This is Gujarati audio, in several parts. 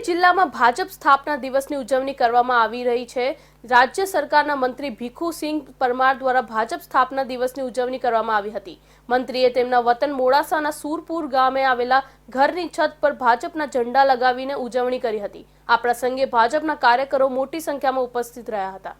અરવલ્લી જિલ્લામાં ભાજપ સ્થાપના દિવસની ઉજવણી કરવામાં આવી રહી છે. રાજ્ય સરકારના મંત્રી ભીખુસિંહ પરમાર દ્વારા ભાજપ સ્થાપના દિવસની ઉજવણી કરવામાં આવી હતી. મંત્રીએ તેમના વતન મોડાસાના સુરપુર ગામે આવેલા ઘરની છત પર ભાજપના ઝંડા લગાવીને ઉજવણી કરી હતી. આ પ્રસંગે ભાજપના કાર્યકરો મોટી સંખ્યામાં ઉપસ્થિત રહ્યા હતા.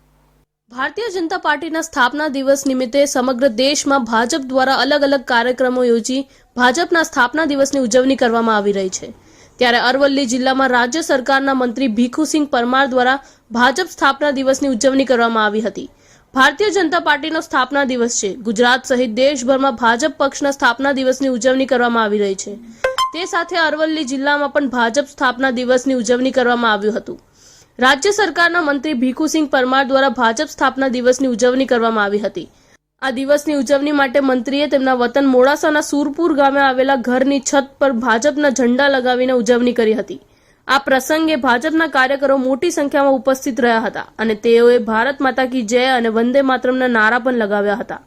ભારતીય જનતા પાર્ટીના સ્થાપના દિવસ નિમિત્તે સમગ્ર દેશમાં ભાજપ દ્વારા અલગ અલગ કાર્યક્રમો યોજી ભાજપના સ્થાપના દિવસની ઉજવણી કરવામાં આવી રહી છે. ત્યારે અરવલ્લી જિલ્લામાં રાજ્ય સરકારના મંત્રી ભીખુસિંહ પરમાર દ્વારા ભાજપ સ્થાપના દિવસની ઉજવણી કરવામાં આવી હતી. ભારતીય જનતા પાર્ટીનો સ્થાપના દિવસ છે. ગુજરાત સહિત દેશભરમાં ભાજપ પક્ષના સ્થાપના દિવસની ઉજવણી કરવામાં આવી રહી છે. તે સાથે અરવલ્લી જિલ્લામાં પણ ભાજપ સ્થાપના દિવસની ઉજવણી કરવામાં આવ્યું હતું. રાજ્ય સરકારના મંત્રી ભીખુસિંહ પરમાર દ્વારા ભાજપ સ્થાપના દિવસની ઉજવણી કરવામાં આવી હતી. આ દિવસની ઉજવણી માટે મંત્રીએ તેમના વતન મોડાસાના સુરપુર ગામે આવેલા ઘરની છત પર ભાજપના ઝંડા લગાવીને ઉજવણી કરી હતી. આ પ્રસંગે ભાજપના કાર્યકરો મોટી સંખ્યામાં ઉપસ્થિત રહ્યા હતા અને તેઓએ ભારત માતા કી જય અને વંદે માતરમના નારા પણ લગાવ્યા હતા.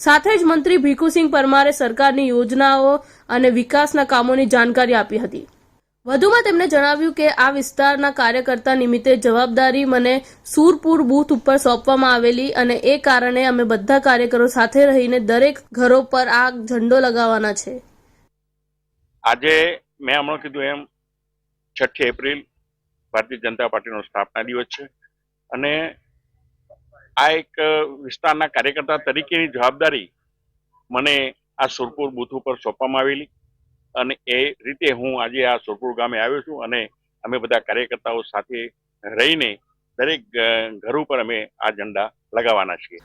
સાથે જ મંત્રી ભીખુસિંહ પરમારે સરકારની યોજનાઓ અને વિકાસના કામોની જાણકારી આપી હતી. વધુમાં તેમણે જણાવ્યું કે આ વિસ્તારના કાર્યકર્તા નિમિત્તે જવાબદારી મને સુરપુર બૂથ ઉપર સોંપવામાં આવેલી અને એ કારણે અમે બધા કાર્યકરો સાથે રહીને દરેક ઘરો પર આ ઝંડો લગાવવાના છે. આજે મેં હમણાં કીધું એમ, છઠ્ઠી એપ્રિલ ભારતીય જનતા પાર્ટીનો સ્થાપના દિવસ છે અને આ એક વિસ્તારના કાર્યકર્તા તરીકેની જવાબદારી મને આ સુરપુર બૂથ ઉપર સોંપવામાં આવેલી. અને એ રીતે હું આજે આ સોરપુર ગામે આવ્યો છું અને અમે બધા કાર્યકર્તાઓ સાથે રહીને દરેક ઘર ઉપર અમે આ ઝંડા લગાવવાના છીએ.